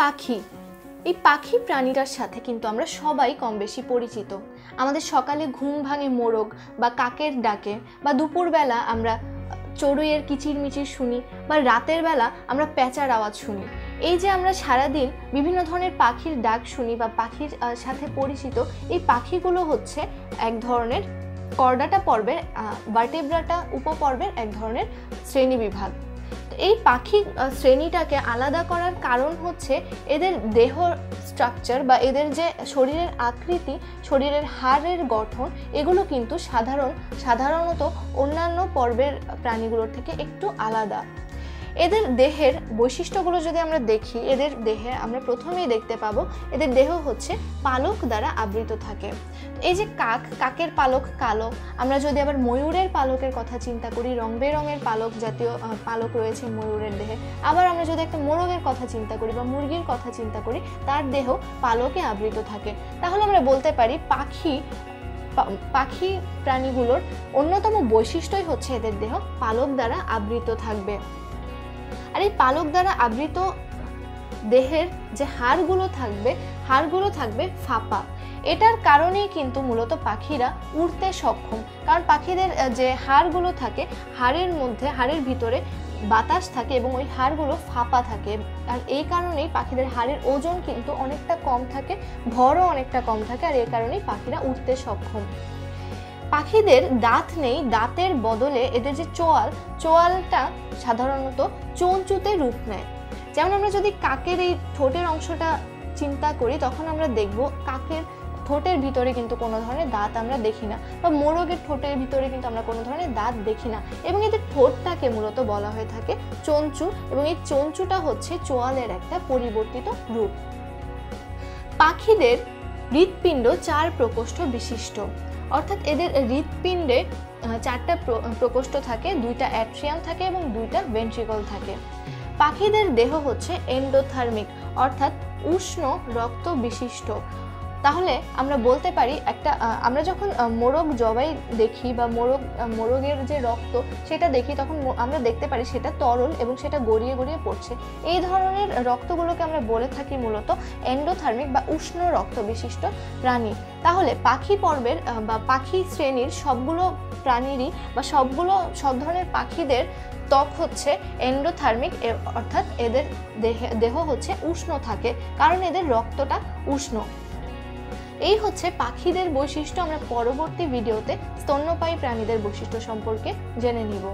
পাখি। এই পাখি প্রাণীটার সাথে কিন্তু আমরা সবাই কম বেশি পরিচিত। আমাদের সকালে ঘুম ভাঙে মোরগ বা কাকের ডাকে বা দুপুরবেলা আমরা চড়ুইয়ের কিচিরমিচির শুনি বা রাতের বেলা আমরা প্যাঁচার আওয়াজ শুনি। এই যে আমরা সারাদিন বিভিন্ন ধরনের পাখির ডাক শুনি বা পাখির সাথে পরিচিত, এই পাখিগুলো হচ্ছে এক ধরনের কর্ডাটা পর্বের ভার্টেব্রাটা উপপর্বের এক ধরনের শ্রেণীবিভাগ এই পাখি শ্রেণীটাকে আলাদা করার কারণ হচ্ছে এদের দেহ স্ট্রাকচার বা এদের যে শরীরের আকৃতি, শরীরের হাড়ের গঠন, এগুলো কিন্তু সাধারণ, সাধারণত অন্যান্য পর্বের প্রাণীগুলোর থেকে একটু আলাদা। এদের দেহের বৈশিষ্ট্যগুলো যদি আমরা দেখি, এদের দেহে আমরা প্রথমেই দেখতে পাবো, এদের দেহ হচ্ছে পালক দ্বারা আবৃত থাকে। এই যে কাক, কাকের পালক কালো, আমরা যদি আবার ময়ূরের পালকের কথা চিন্তা করি, রং বেরঙের পালক জাতীয় পালক রয়েছে ময়ূরের দেহে। আবার আমরা যদি একটা মোরগের কথা চিন্তা করি বা মুরগির কথা চিন্তা করি, তার দেহ পালকে আবৃত থাকে। তাহলে আমরা বলতে পারি পাখি পাখি প্রাণীগুলোর অন্যতম বৈশিষ্ট্যই হচ্ছে এদের দেহ পালক দ্বারা আবৃত থাকবে। আর এই পালক দ্বারা আবৃত দেহের যে হাড়গুলো থাকবে হাড়গুলো থাকবে ফাঁপা। এটার কারণেই কিন্তু মূলত পাখিরা উড়তে সক্ষম। কারণ পাখিদের যে হাড়গুলো থাকে, হাড়ের মধ্যে, হাড়ের ভিতরে বাতাস থাকে এবং ওই হাড়গুলো ফাঁপা থাকে। আর এই কারণেই পাখিদের হাড়ের ওজন কিন্তু অনেকটা কম থাকে, ভরও অনেকটা কম থাকে, আর এই কারণেই পাখিরা উঠতে সক্ষম। পাখিদের দাঁত নেই, দাঁতের বদলে এদের যে চোয়াল, চোয়ালটা সাধারণত চঞ্চুতে রূপ নেয়। যেমন আমরা যদি কাকের এই ঠোঁটের অংশটা চিন্তা করি, তখন আমরা দেখব কাকের ঠোঁটের ভিতরে কিন্তু কোনো ধরনের দাঁত আমরা দেখি না বা মোরগের ঠোঁটের ভিতরে কিন্তু আমরা কোনো ধরনের দাঁত দেখি না। এবং এদের ঠোঁটটাকে মূলত বলা হয়ে থাকে চঞ্চু এবং এই চঞ্চুটা হচ্ছে চোয়ালের একটা পরিবর্তিত রূপ। পাখিদের হৃৎপিণ্ড চার প্রকোষ্ঠ বিশিষ্ট। অর্থাৎ এদের হৃৎপিণ্ডে চারটা প্র- প্রকোষ্ঠ থাকে, দুইটা অ্যাট্রিয়াম থাকে এবং দুইটা ভেন্ট্রিকল থাকে। পাখিদের দেহ হচ্ছে এন্ডোথার্মিক, অর্থাৎ উষ্ণ রক্ত বিশিষ্ট তাহলে আমরা বলতে পারি একটা আমরা যখন মোরগ জবাই দেখি বা মোরগ মোরগের যে রক্ত সেটা দেখি তখন আমরা দেখতে পারি সেটা তরল এবং সেটা গড়িয়ে গড়িয়ে পড়ছে। এই ধরনের রক্তগুলোকে আমরা বলে থাকি মূলত এন্ডোথার্মিক বা উষ্ণ রক্ত বিশিষ্ট প্রাণী। তাহলে পাখি পর্বের বা পাখি শ্রেণির সবগুলো প্রাণীরই বা সবগুলো, সব ধরনের পাখিদের ত্বক হচ্ছে এন্ডোথার্মিক অর্থাৎ এদের দেহে, দেহ হচ্ছে উষ্ণ থাকে। কারণ এদের রক্তটা উষ্ণ। এই হচ্ছে পাখিদের বৈশিষ্ট্য। আমরা পরবর্তী ভিডিওতে স্তন্যপায়ী প্রাণীদের বৈশিষ্ট্য সম্পর্কে জেনে নিব।